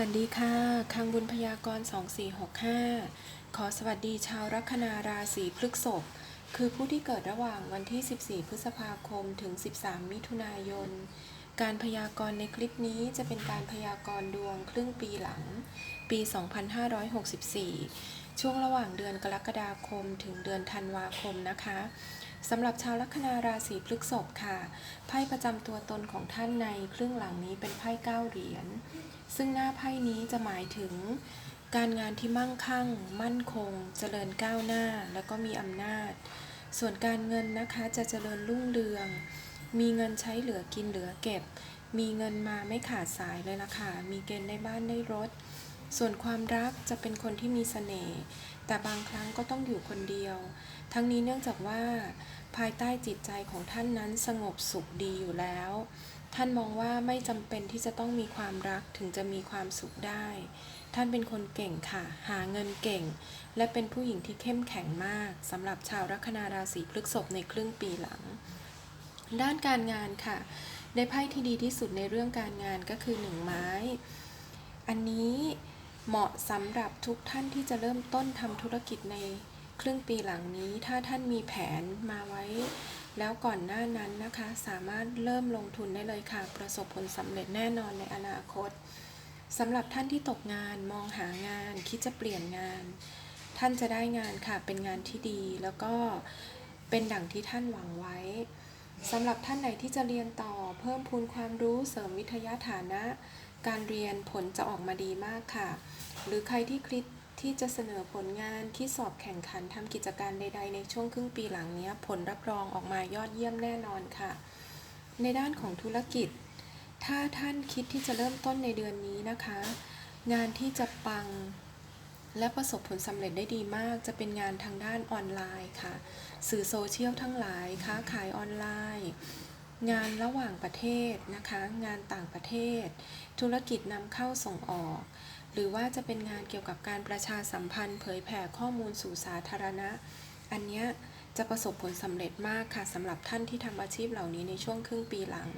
วัสดีค่ะ คังบุญพยากรณ์2465 ขอสวัสดีชาวลัคนาราศีพฤษภ คือผู้ที่เกิดระหว่างวันที่ 14 พฤษภาคม ถึง 13 มิถุนายน การพยากรณ์ในคลิปนี้จะเป็นการพยากรณ์ดวงครึ่งปีหลัง ปี 2564 ช่วงระหว่างเดือนกรกฎาคม ถึงเดือนธันวาคมนะคะ สำหรับชาวลัคนาราศีพฤษภค่ะ ไพ่ประจำตัวตนของท่านในครึ่งหลังนี้เป็นไพ่เก้าเหรียญ ซึ่งหน้าไพ่นี้จะหมายถึง การงานที่มั่งคั่ง มั่นคง เจริญก้าวหน้า แล้วก็มีอำนาจ ส่วนการเงินนะคะจะเจริญรุ่งเรือง มีเงินใช้เหลือกินเหลือเก็บ มีเงินมาไม่ขาดสายเลยล่ะค่ะ มีเกณฑ์ได้บ้านได้รถ ส่วนความรักจะเป็นคนที่มีเสน่ห์ แต่บางครั้งก็ต้องอยู่คนเดียว ทั้งนี้เนื่องจากว่า ภายใต้จิตใจของท่านนั้นสงบสุขดีอยู่แล้ว ท่านมองว่าไม่จำเป็นที่จะต้องมีความรักถึงจะมีความสุขได้ ท่านเป็นคนเก่งค่ะ หาเงินเก่ง และเป็นผู้หญิงที่เข้มแข็งมากสำหรับชาวลัคนาราศีพฤษภในครึ่งปีหลัง ด้านการงานค่ะ ได้ไพ่ที่ดีที่สุดในเรื่องการงานก็คือหนึ่งไม้ อันนี้ เหมาะสำหรับทุกท่านที่จะเริ่มต้นทำธุรกิจในครึ่งปีหลังนี้ ถ้าท่านมีแผนมาไว้ แล้วก่อนหน้านั้นนะคะ สามารถเริ่มลงทุนได้เลยค่ะ ประสบผลสำเร็จแน่นอนในอนาคตสำหรับท่านที่ตกงานมองหางาน คิดจะเปลี่ยนงาน ท่านจะได้งานค่ะ เป็นงานที่ดีแล้วก็เป็นดั่งที่ท่านหวังไว้สำหรับท่านไหนที่จะเรียนต่อ เพิ่มพูนความรู้เสริมวิทยาฐานะ การเรียนผลจะออกมาดีมากค่ะ หรือใครที่คิดที่จะเสนอผลงานที่สอบแข่งขันทำกิจการใด ๆ ในช่วงครึ่งปีหลังนี้ผลรับรองออกมายอดเยี่ยมแน่นอนค่ะ ในด้านของธุรกิจ ถ้าท่านคิดที่จะเริ่มต้นในเดือนนี้นะคะ งานที่จะปังและประสบผลสำเร็จได้ดีมาก จะเป็นงานทางด้านออนไลน์ค่ะ สื่อโซเชียลทั้งหลายค้าขายออนไลน์ งานระหว่างประเทศนะคะ งานต่างประเทศ ธุรกิจนำเข้าส่งออก หรือว่าจะเป็นงานเกี่ยวกับการประชาสัมพันธ์ เผยแผ่ข้อมูลสู่สาธารณะ อันเนี้ยจะประสบผลสำเร็จมากค่ะสำหรับท่านที่ทำอาชีพเหล่านี้ในช่วงครึ่งปีหลัง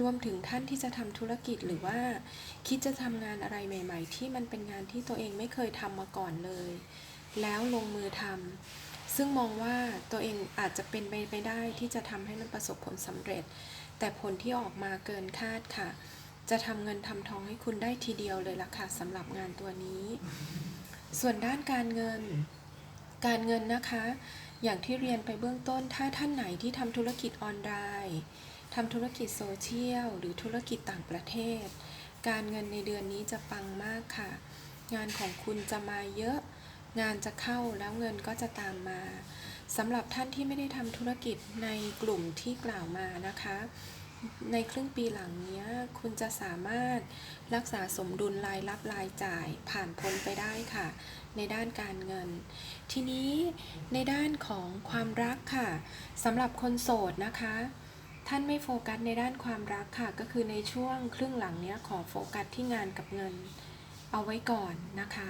รวมถึงท่านที่จะทำธุรกิจหรือว่า คิดจะทำงานอะไรใหม่ ๆ ที่มันเป็นงานที่ตัวเองไม่เคยทำมาก่อนเลย แล้วลงมือทำ ซึ่งมองว่าตัวเองอาจจะเป็นไปไได้ที่จะทำให้มันประสบผลสำเร็จ แต่ผลที่ออกมาเกินคาดค่ะ จะทำเงินทำทองให้คุณได้ทีเดียวเลยล่ะค่ะสำหรับงานตัวนี้ ส่วนด้านการเงิน การเงินนะคะ อย่างที่เรียนไปเบื้องต้น ถ้าท่านไหนที่ทำธุรกิจออนไลน์ทำธุรกิจโซเชียลหรือธุรกิจต่างประเทศ การเงินในเดือนนี้จะปังมากค่ะ งานของคุณจะมาเยอะ งานจะเข้าแล้วเงินก็จะตามมาสำหรับท่านที่ไม่ได้ทำธุรกิจในกลุ่มที่กล่าวมานะคะ ในครึ่งปีหลังนี้คุณจะสามารถรักษาสมดุลรายรับรายจ่ายผ่านพ้นไปได้ค่ะ ในด้านการเงิน ทีนี้ในด้านของความรักค่ะสำหรับคนโสดนะคะ ท่านไม่โฟกัสในด้านความรักค่ะ ก็คือในช่วงครึ่งหลังนี้ขอโฟกัสที่งานกับเงิน เอาไว้ก่อนนะคะ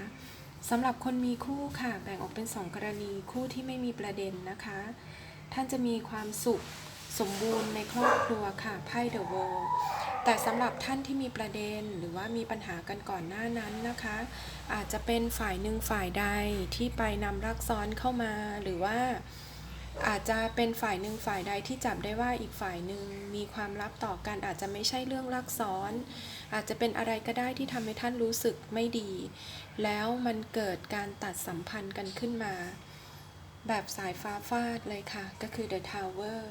สำหรับคนมีคู่ค่ะ แบ่งออกเป็น 2 กรณีคู่ที่ไม่มีประเด็นนะคะ ท่านจะมีความสุขสมบูรณ์ในครอบครัวค่ะไพ่เดอะโวแต่สำหรับท่านที่มีประเด็นหรือว่ามีปัญหากันก่อนหน้านั้นนะคะ อาจจะเป็นฝ่ายหนึ่งฝ่ายใดที่ไปนำรักซ้อนเข้ามาหรือว่า อาจจะเป็นฝ่ายหนึ่งฝ่ายใดที่จับได้ว่าอีกฝ่ายหนึ่งมีความลับต่อกันอาจจะไม่ใช่เรื่องรักซ้อน อาจจะเป็นอะไรก็ได้ที่ทำให้ท่านรู้สึกไม่ดี แล้วมันเกิดการตัดสัมพันธ์กันขึ้นมา แบบสายฟ้าฟาดเลยค่ะ ก็คือ The Tower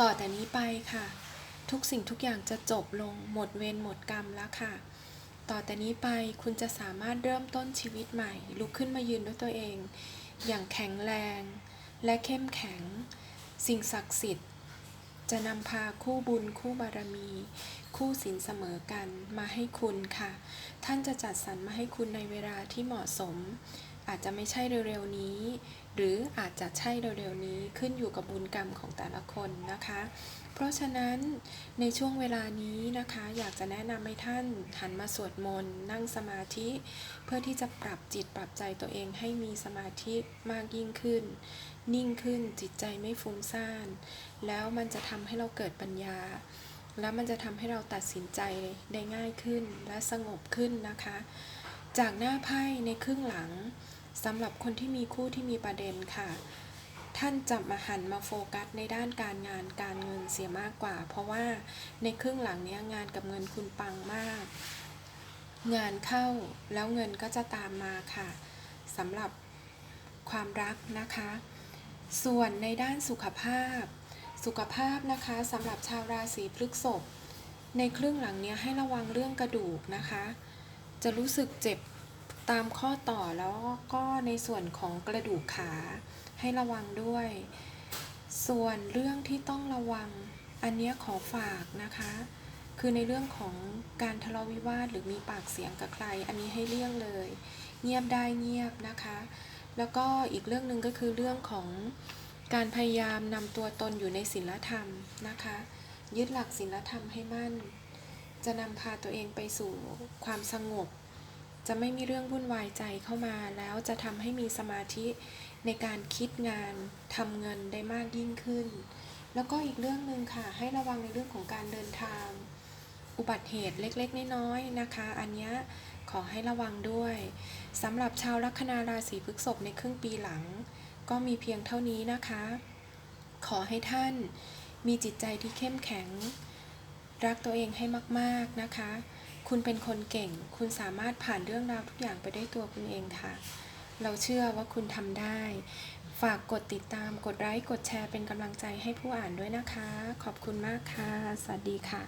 ต่อแต่นี้ไปค่ะ ทุกสิ่งทุกอย่างจะจบลงหมดเวรหมดกรรมแล้วค่ะ ต่อแต่นี้ไปคุณจะสามารถเริ่มต้นชีวิตใหม่ ลุกขึ้นมายืนด้วยตัวเอง อย่างแข็งแรง และเข้มแข็ง สิ่งศักดิ์สิทธิ์ จะนำพาคู่บุญคู่บารมี คู่ศีลเสมอกันมาให้คุณค่ะ ท่านจะจัดสรรมาให้คุณในเวลาที่เหมาะสม อาจจะไม่ใช่เร็วๆนี้ หรืออาจจะใช่เร็วๆนี้ขึ้นอยู่กับบุญกรรมของแต่ละคนนะคะ เพราะฉะนั้นในช่วงเวลานี้นะคะ อยากจะแนะนำให้ท่านหันมาสวดมนต์นั่งสมาธิ เพื่อที่จะปรับจิตปรับใจตัวเองให้มีสมาธิมากยิ่งขึ้น นิ่งขึ้นจิตใจไม่ฟุ้งซ่าน แล้วมันจะทำให้เราเกิดปัญญาแล้วมันจะทำให้เราตัดสินใจได้ง่ายขึ้นและสงบขึ้นนะคะ จากหน้าไพ่ในครึ่งหลัง สำหรับคนที่มีคู่ที่มีประเด็นค่ะ ท่านจะมาหันมาโฟกัสในด้านการงานการเงินเสียมากกว่า เพราะว่าในครึ่งหลังนี้งานกับเงินคุณปังมาก งานเข้าแล้วเงินก็จะตามมาค่ะสำหรับความรักนะคะ ส่วนในด้านสุขภาพ สุขภาพนะคะสำหรับชาวราศีพฤษภในครึ่งหลังนี้ให้ระวังเรื่องกระดูกนะคะ จะรู้สึกเจ็บ ตามข้อต่อแล้วก็ในส่วนของกระดูกขาให้ระวังด้วย ส่วนเรื่องที่ต้องระวังอันนี้ขอฝากนะคะ คือในเรื่องของการทะเลาะวิวาทหรือมีปากเสียงกับใคร อันนี้ให้เลี่ยงเลย เงียบได้เงียบนะคะ แล้วก็อีกเรื่องหนึ่งก็คือเรื่องของการพยายามนำตัวตนอยู่ในศีลธรรมนะคะ ยึดหลักศีลธรรมให้มั่น จะนำพาตัวเองไปสู่ความสงบ จะไม่มีเรื่องวุ่นวายใจเข้ามา แล้วจะทำให้มีสมาธิในการคิดงานทำเงินได้มากยิ่งขึ้น แล้วก็อีกเรื่องหนึ่งค่ะ ให้ระวังในเรื่องของการเดินทาง อุบัติเหตุเล็กๆ น้อยๆนะคะ อันนี้ขอให้ระวังด้วยสำหรับชาวลัคนาราศีพฤษภในครึ่งปีหลัง ก็มีเพียงเท่านี้นะคะ ขอให้ท่านมีจิตใจที่เข้มแข็ง รักตัวเองให้มาก ๆนะคะ คุณเป็นคนเก่ง คุณสามารถผ่านเรื่องราวทุกอย่างไปได้ตัวคุณเองค่ะ เราเชื่อว่าคุณทำได้ ฝากกดติดตาม กดไลค์ กดแชร์เป็นกำลังใจให้ผู้อ่านด้วยนะคะ ขอบคุณมากค่ะ สวัสดีค่ะ